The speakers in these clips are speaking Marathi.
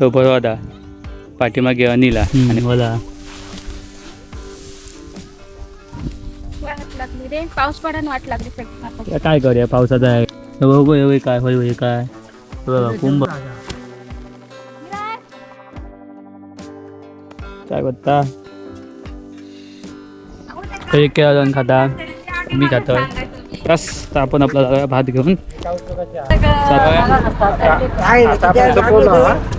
तो परवादा पाठीमागे अनिला आणि मला वाट लागली रे. पाऊस पडान वाट लागली सगळी. काय करूया? पावसाचा आहे. हे बघ, हे बघ, काय होय होय काय. हे बघा, कुंभ. काय करता एक खाता. मी खातोय. बस तर आपण आपला भात घेऊन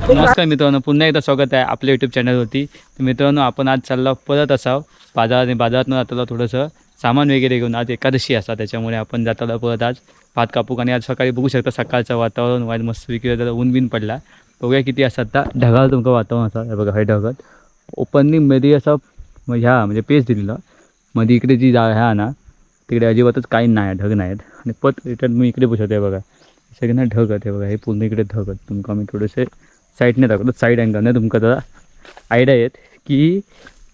नमस्कार मित्रांनो पुन्हा एकदा स्वागत आहे आपल्या यूट्यूब चॅनलवरती तर मित्रांनो आपण आज चाललो परत असावं. बाजारात आणि बाजारातून जाताना थोडंसं सामान वगैरे घेऊन. आज एकादशी असा त्याच्यामुळे आपण जाताना परत आज. भात कापूक आणि आज सकाळी बघू शकता सकाळचं वातावरण. वाईट मस्त विकलं त्याला ऊन बिन पडला. बघूया किती असतात आता. ढगाळ तुमचं वातावरण असा बघा हे ढगत ओपनिंगमध्ये असं ह्या म्हणजे पेज म्हणजे दिलेलं. मध्ये इकडे जी जा ह्या ना तिकडे अजिबातच काही नाही ढग नाहीत. आणि पत रिटर्न मी इकडे पुसत आहे बघा. सगळे ना ढग आहेत हे बघा. हे पूर्ण इकडे ढग आहेत. तुमका मी थोडेसे साईडने दाखवतो. साईड अँगलने तुमका जरा आयडिया येत की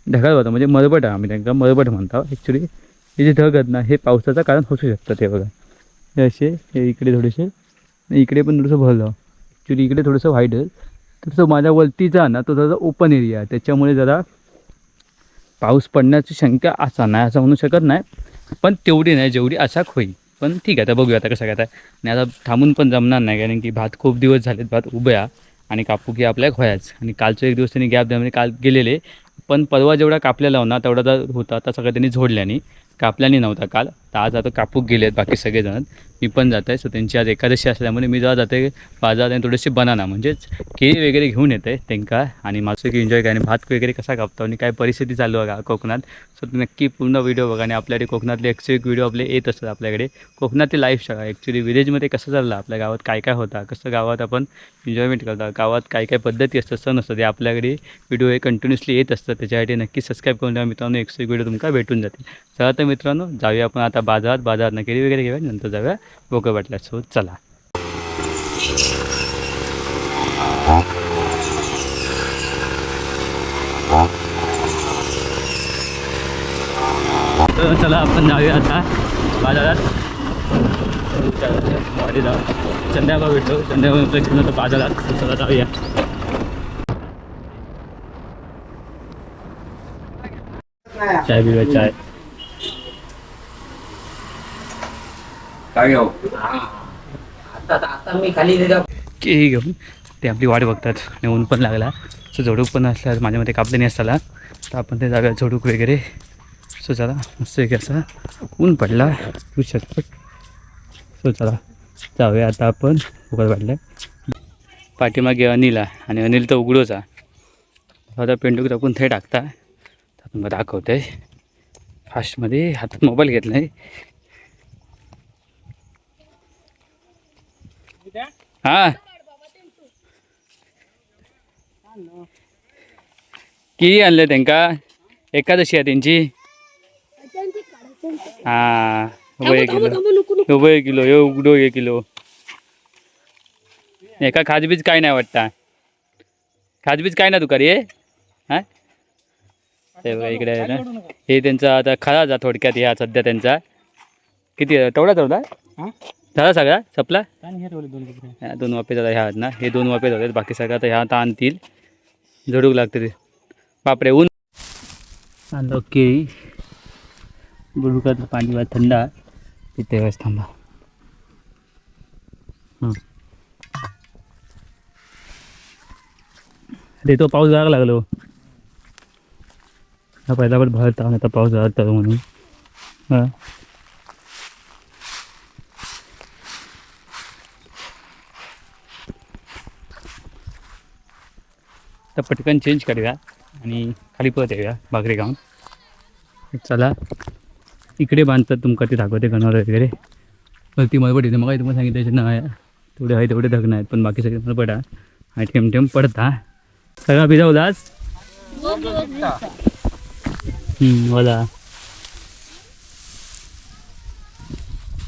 ढगाळ होतं म्हणजे मरबट आहे आम्ही त्यांना मरबट म्हणतो. ॲक्च्युली हे जे ढग आहेत ना हे पावसाचं कारण असू शकतं ते बघा. हे असे हे इकडे थोडेसे इकडे पण थोडंसं भरलं ॲक्च्युली इकडे थोडंसं व्हाईट आहे. थोडंसं माझ्या वरतीचा ना तो जरा ओपन एरिया आहे. त्याच्यामुळे जरा पाऊस पडण्याची शंका असा नाही असं म्हणू शकत नाही. पण तेवढी नाही जेवढी असा होईल पण ठीक आहे आता बघूया आता कसं काय आता आणि आता थांबून पण जमणार नाही कारण की भात खूप दिवस झालेत भात उभ्या आणि कापू की आपल्या खोयाच आणि कालचं एक दिवस त्यांनी गॅप द्या म्हणजे काल गेलेले पण परवा जेवढा कापलेला होता तेवढा तर होता तर सगळं त्यांनी झोडल्याने कापल्याने नव्हता काल. तर आज आता कापूक गेले आहेत बाकी सगळेजण. मी पण जात आहे सो त्यांची आज एकादशी असल्यामुळे मी जेव्हा जाते बाजारात आणि थोडेसे बनाना म्हणजेच केळी वगैरे घेऊन येते त्यांका आणि माझं की एन्जॉय काय आणि भात वगैरे कसा कापतो आणि काय परिस्थिती चालू आहे कोकणात? सो नक्की पूर्ण व्हिडिओ बघा. आणि आपल्याकडे कोकणातले एकशे एक व्हिडिओ आपले येत असतात आपल्याकडे. कोकणातली लाईफ सगळा ॲक्च्युली विलेजमध्ये कसं चाललं आपल्या गावात काय काय होता? कसं गावात आपण एन्जॉयमेंट करता? गावात काय काय पद्धती असतात? सण असतात? ते आपल्याकडे व्हिडिओ हे कंटिन्युअसली येत असतात. त्याच्यासाठी नक्की सबस्क्राईब करून द्या मित्रांनो एकशे एक व्हिडिओ तुमका भेटून जातील. चला तर मित्रांनो जाऊया आपण आता बाजारात बाजारात नकेरी वगैरे घेऊया नंतर जाऊया बोकं वाटल्या सो चला. तर चला आपण जाऊया आता बाजारात. मध्ये जाऊ संध्याकाळ भेटतो. संध्याकाळ बाजारात. चला जाऊया. चाय बिवा चाय. काय आता मी खाली केळी घेऊन ते आपली वाट बघतात. आणि ऊन पण लागला. सो झोडूक पण असल्यास माझ्या मध्ये कापले नाही असताना तर आपण ते जागा झोडूक वगैरे. सो चला मस्त एक असा ऊन पडला. तू शकतो सो चला जाऊया आता आपण. उघड वाटलं. पाठीमागे अनिला आणि अनिल तर उघडोच आहे. आता पेंडूक टाकून ते टाकता. आपण तुम्हाला दाखवते फास्टमध्ये हातात मोबाईल घेतला आहे हा? किती आणले त्यांका? एकादशी आहे त्यांची. हा उभं एक किलो. एक किलो हे उघडो एक किलो. एका खाजबीज काय नाही वाटता? खाजबीज काय ना तुका रे हा? ते इकडे आहे ना. हे त्यांचा आता खरा जा थोडक्यात ह्या सध्या त्यांचा. किती तेवढा तेवढा? झाला सगळा? सपला? दोन वापे जातात ह्या आहेत ना. हे दोन वापे जातात बाकी सगळं आता ह्या आता आणतील झडूक लागते ते. बापरे ऊन. आणलं केळी बुडुकातलं पाणी बा थंड. तिथे वेळेस थांबा. हं. अरे तो पाऊस जायला लागलो हा. पहिला पण भरता आता पाऊस जात म्हणून. हां. तर पटकन चेंज करूया आणि खाली परत येऊया बागरे गाऊन चला. इकडे बांधतात तुमका ते दाखवते गणवर वगैरे. वरती मळपट येते. मग तुम्हाला सांगितलं ना तेवढे आहे तेवढे धगणं आहेत पण बाकी सगळे मळपट आहे आणि ठेम ठेम पडता. सगळा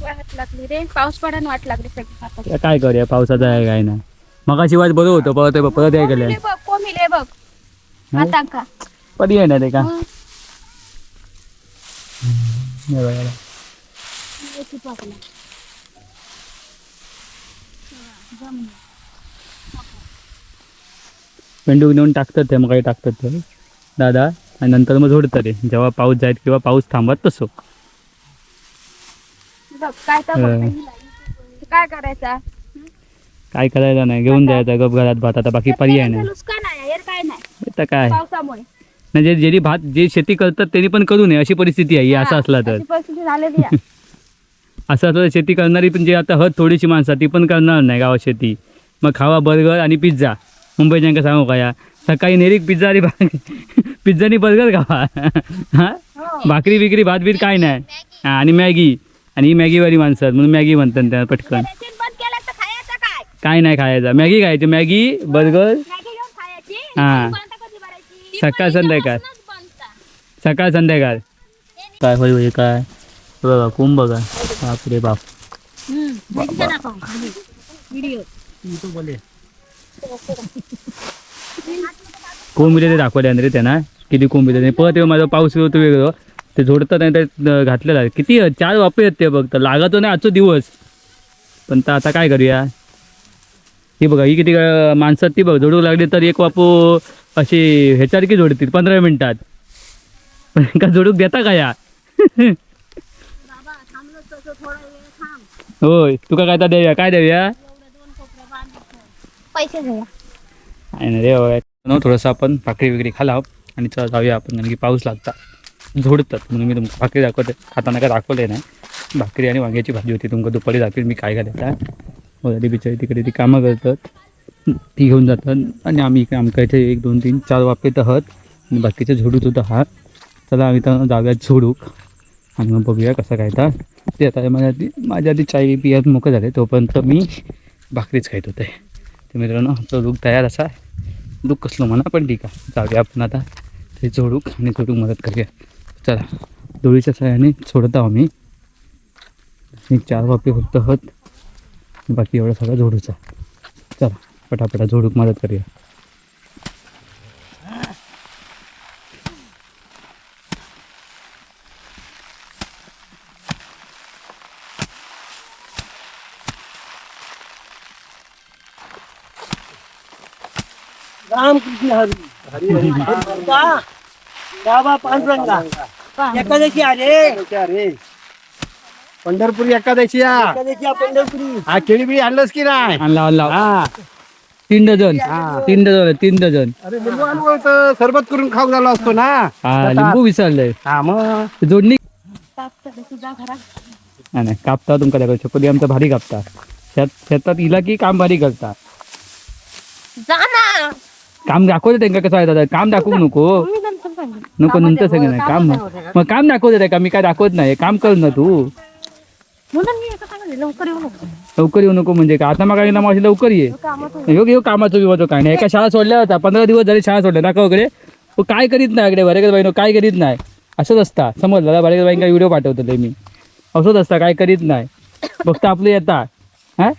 वाट लागली रे. पाऊस वाट लागली काय करूया? पावसाचं आहे काय नाही मगाशी वाज बरं होतं परत परत आहे गेल्या कोमिले बघ? आता का पर्याय नाही ते का बघा. याची पाकला. जमलं. पेंडूक नेऊन टाकतात ते मग काही टाकतात ते दादा आणि नंतर मग झोडतात ते जेव्हा पाऊस जायत किंवा पाऊस थांबत तसो. काय करायचा काय करायचं नाही घेऊन जायचं गप घरात भात आता बाकी पर्याय नाही काय आता काय पावसामुळे. म्हणजे ज्यांनी भात जे शेती करतात त्यांनी पण करू नये अशी परिस्थिती आहे असं असला तर. अशी परिस्थिती झालेली आहे. असं असलं तर शेती करणारी पण जे आता हत थोडीशी माणसं ती पण करणार नाही गावात शेती. मग खावा बर्गर आणि पिझ्झा. मुंबईच्या सांगू का या? सकाळी नेरीक पिझ्झा आणि पिझ्झा आणि बर्गर खावा. हा? हो. भाकरी बिकरी भात बीत काय नाही. हा, आणि मॅगी. आणि ही मॅगीवाली माणसं आहेत, म्हणून मॅगी म्हणतात त्या पटकन. रेशन बंद केलं तर खायचं काय? काय नाही खायचं. मॅगी खायची. Maggi burger. मॅगी घेऊन खायची? हा. सकाळ संध्याकाळ. सकाळ संध्याकाळ. काय होय होय काय? बघा कुंभ बघा. बापरे बाप. कोंब ते दाखवले रे त्यांना. किती कोंब येते परत येऊ माझा पाऊस होतो वेगळं. ते झोडतात आणि ते घातलेलं. आहे किती चार वापे आहेत ते बघ. तर लागतो नाही आजचा दिवस. पण तर आता काय करूया? ही बघा ही किती अं, माणसं ती बघ. जोडू लागली तर एक वापू अशी ह्याच्यासारखी जोडतील पंधरा मिनिटात. पण का जोडूक देता का या? होय तुका काय तर देऊया? काय देऊया? पैसे ना रे थोडंसं आपण भाकरी वगैरे खाला आणि चला जाऊया आपण कारण की पाऊस लागता. झोडतात म्हणून मी तुमका भाकरी दाखवते. खाताना काय दाखवले नाही भाकरी आणि वांग्याची भाजी होती तुमका दुपारी दाखवेल मी काय घालायचा? हो ती बिचारी तिकडे ती कामं करतात. ती घेऊन जातात. आणि आम्ही इकडे आमच्या इथे एक दोन तीन चार वापेत तर आहात. आणि बाकीचे झोडूच होत आहात. चला आम्ही तर जाव्यात झोडूक. आणि मग बघूया कसं काय तर ते आता माझ्या आधी माझ्या आधी चाय पियात मोकं झाले. तोपर्यंत मी भाकरीच खायत होते. ते मित्रांनो आमचं लूक तयार असा लूक कसलं म्हणा पण ठीक आहे. जाऊया आपण आता ते जोडूक आणि झोडूक मदत करूया. चला दोळीच्या सहाय्याने सोडत आहो आम्ही. चार वापे होत हत बाकी एवढं सगळं झोडूचा. चला. पटापटा जोडूक मदत करूया. रामकृष्ण हरी. हरी बाबा पांडुरंगा एकादशी अरे अरे पंढरपूर एकादशी या एकादशी पंढरपुरी. हा केळी बिळी आणलंस की नाही? आणला आणला. हा. तीन डझन तीन डझन तीन डझन अरे लिंबू आणलं तर सरबत करून खाऊ झाला असतो ना. हा लिंबू विसरलंय. हा मग? जोडणी नाही नाही कापता तुमका दाखव छकुली आमचा भारी कापता. शेत शेतात इला की काम भारी करता. जा ना. काम दाखवते त्यांना कसं आहे दादा. काम दाखवू नको. नको नंतर सगळं नाही काम मग काम दाखवते का? मी काय दाखवत नाही काम कर ना तू. म्हणून मी असं सांगितलं लवकर येऊ नको. लवकर येऊ नको म्हणजे का आता मग काही मावशी लवकर ये. कामात योग येऊ कामाचं विवाद काय नाही. एका शाळा सोडल्या होता पंधरा दिवस झाले शाळा सोडल्या. दाखव इकडे. तो काय करीत नाही इकडे बरेच बाईनो काय करीत नाही. असंच असता. समजलं बरेच बाईंका व्हिडिओ पाठवतो मी. असंच असता काय करीत नाही. फक्त आपलं येता. हा?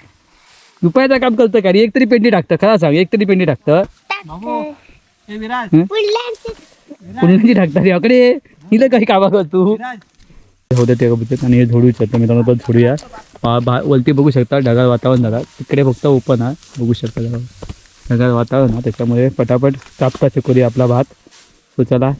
रुपयाचं काम करतं का रे? एक तरी पेंडी टाकतं. खरा सांग एक तरी पेंडी टाकतं. हे? विराज पुण्याची टाकतात रे अकडे. हिला काही कामा कर तू. होतं ते बघत आणि हे झोडू शकतो मित्रांनो पण झोडूया वरती बघू शकता ढगाळ वातावरण झाला तिकडे फक्त ओपन आहे. बघू शकता ढगाळ ढगाळ वातावरण आहे. त्याच्यामुळे पटापट कापता चकोरी आपला भात. सो चला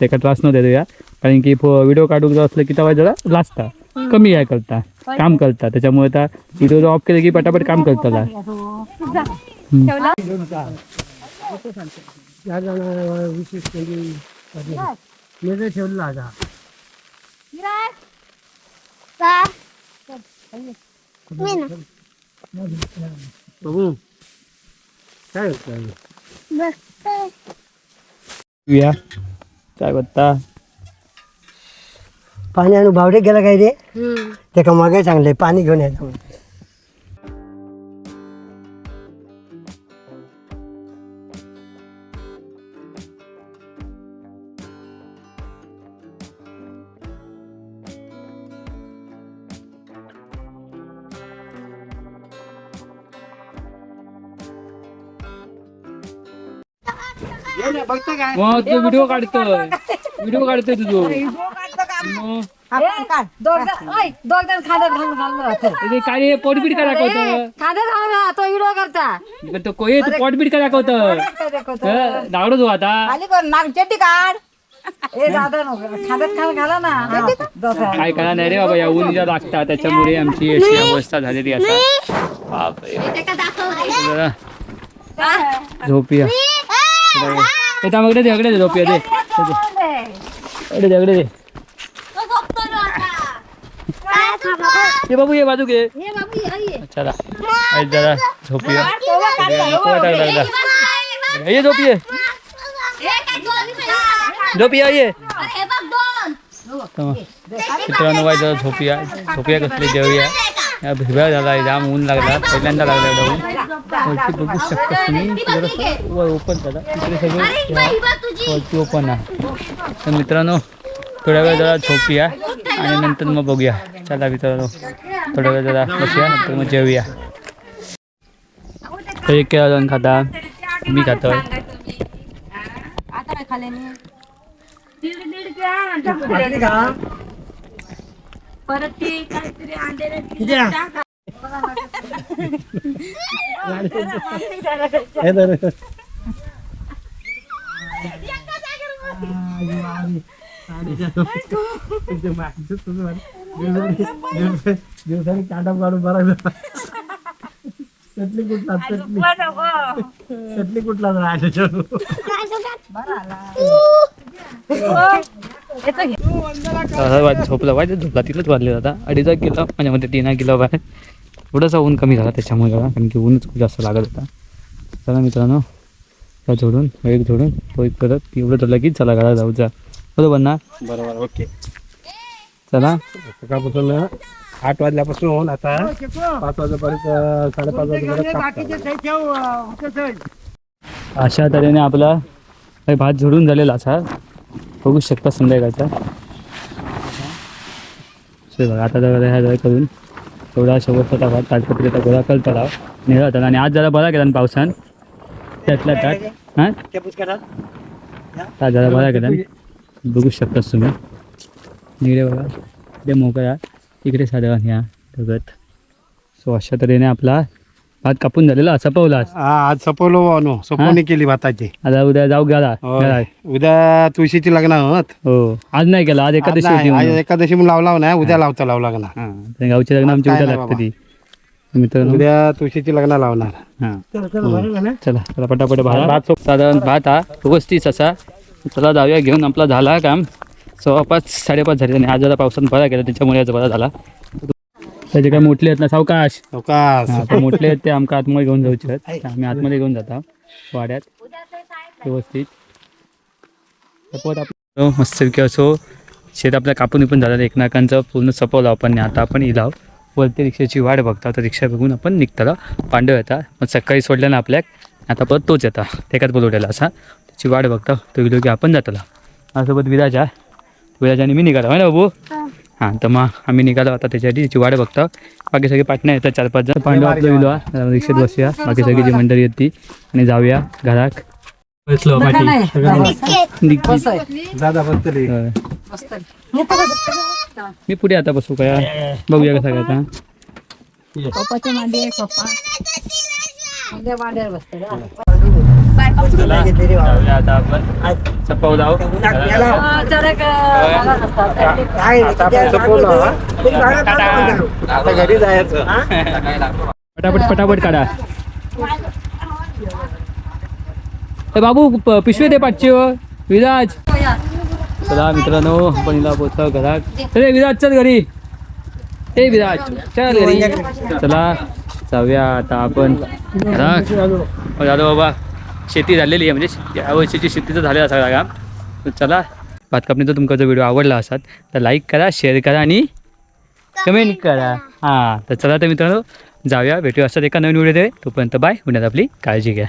त्याका त्रास न देऊया. कारण की व्हिडिओ काढून जर असलं की तेव्हा जरा लाजता कमी आहे करता. काम करता. त्याच्यामुळे आता व्हिडिओ ऑफ केलं की पटापट काम करताला ठेवला काय या काय बघता पाणी आणून भावडे गेला काय रे ते का मागे चांगले पाणी घेऊन यायचं बघता काय. मग तो व्हिडिओ काढतोय. व्हिडिओ काढतोय तुझो मग? दोघजण खाद्यात घालून घालून राहतो. ते काय रे पोटबीट करा दाखवतं? खाद्यात घालून राहतो व्हिडिओ करता. पण तो कोय तू पोटबीट करा दाखवतं? काय दाखवतो? दावडो तू आता. चड्डी काढ. ए दादा नको खाद्यात खाल घाला ना. दोघं. काय करा नाही रे बाबा या ऊन ज्या लागतात त्याच्यामुळे आमची अशी अवस्था झालेली असा बापरे. जरा झोपूया ते त्यामागडे दे अगडे दे झोपूया दे. अगडे दे अगडे दे. ये बाबू ये बाजू घे. चला आज जरा झोपूया लागला. ये झोपूये झोपिया ये. मित्रांनो वाय जरा झोपूया झोपूया कसली जेवूया या झाला जाम ऊन लागला. पहिल्यांदा लागला ऊन. वरती बघू शकता तुम्ही. जरासं वर ओपन तिकडे सगळे वरती ओपन आहे. तर मित्रांनो थोड्या वेळ जरा झोपूया आणि नंतर मग बघूया. चला मित्रांनो. थोड्या वेळ जरा बसूया नंतर मग जेवूया. एक केळा जाऊन खाता. मी नाही? परत ते काहीतरी दिवसाने किती काढून बरा चटणी कुठला चटणी चटणी कुठला झोपला वाटत झोपला. तिथंच वाजले होता. अडीच किलो. माझ्यामध्ये तीन किलो बाहेर. थोडासा ऊन कमी झाला त्याच्यामुळे जरा कारण की ऊनच खूप जास्त लागत होता. चला मित्रांनो त्या जोडून एक जोडून तो एक करत एवढं तर लगेच चला घरात जाऊ जा. बरोबर ना? बरोबर ओके. चला. सकाळपासून आठ वाजल्यापासून आता पाच वाजेपर्यंत साडेपाच वाजेपर्यंत. अशा तऱ्हेने आपला काही भात झोडून झालेला असा. बघू शकता संध्याकाळचा. बघा आता जरा ह्या जरा करून. थोडा शेवटचा ताटपत्रीचा गोळा करता राव निघा होता. आणि आज जरा बरा केला ना पावसान. त्यातल्या त्यात हां? ताट जरा बरा केला बघू शकता तुम्ही. निघले बघा. इकडे मोकळा. इकडे साधं ह्या ढगत. सो अशा तऱ्हेने आपला भात कापून झालेला असा पावला हा आज सपवलो अनु सपवणी केली भाताची. आता उद्या जाऊ गेला. उद्या तुळशीची लग्न आहोत. हो. आज नाही केला आज आज एकादशी होती. एकादशी म्हणून लावला नाही उद्या लावता लावू लागणार. हा, गावची लग्न आमची उद्या लागते. ती. मित्रांनो. उद्या तुळशीची लग्न लावणार. हा. चल चल बरं झालं. चला चला पटापट भात भात साधारण भात हा व्यवस्थित असा. चला जाऊया घेऊन आपला झाला काम. सव्वा पाच साडेपाच झाले. आणि आज जरा पावसानं बरा केला त्याच्यामुळे आज बरा झाला. त्याचे काय मोठले आहेत ना सावकाश. अवकाश हा, ते मोठले आहेत ते आमका आतमध्ये घेऊन जाऊचे आहेत. आम्ही आतमध्ये घेऊन जाता वाड्यात. व्यवस्थित. सपोर्ट आपलं मस्तपैकी असो. शेत आपल्या कापून पण झालं. एक नाकांचं पूर्ण सपवलं आपण. आणि आता आपण इलाव वरती रिक्षाची वाट बघता. तर रिक्षा बघून आपण निघताला. पांडव येता मग सकाळी सोडल्या ना आपल्याक. आता परत तोच येता. तेकाच बोलवलेला असा. त्याची वाट बघता. तो गेलो की आपण जातला. माझ्यासोबत विराजा विराज आणि मी निघालो. आहे ना बाबू? हां तर मग आम्ही निघालो आता त्याच्यासाठी त्याची वाट बघता. बाकी सगळे पाटण्या येतात चार पाच जण. पांडव आपलं. जरा रिक्षेत बसूया. बाकी सगळी जी मंडळी येत ती. आणि जाऊया घरात. बसलो का? मी पुढे आता बसू काय बघूया कसं काय आता. पप्पाच्या मांडी आहे, पप्पा. बसतय ना. चला. जाऊया आता आपण. जाऊ हा. आता घरी जायचं. पटापट पटापट काढा. बाबू पिशवी दे पाठची हो. विराज. चला मित्रांनो आपण हिला पोचतो घरात. चले विराज चल घरी. ए विराज चल घरी. चला जाऊया आता आपण. घरात. हो, झालं बाबा. शेती झालेली आहे म्हणजे या वर्षीची शेतीचं झालेलं सगळा काम. तर चला भात कापणीचा तुमचा जर व्हिडिओ आवडला असाल तर लाईक करा शेअर करा आणि कमेंट करा. हां तर चला तर मित्रांनो जाऊया भेटूया असतात एका नवीन व्हिडिओ तोपर्यंत बाय पुण्यात आपली काळजी घ्या.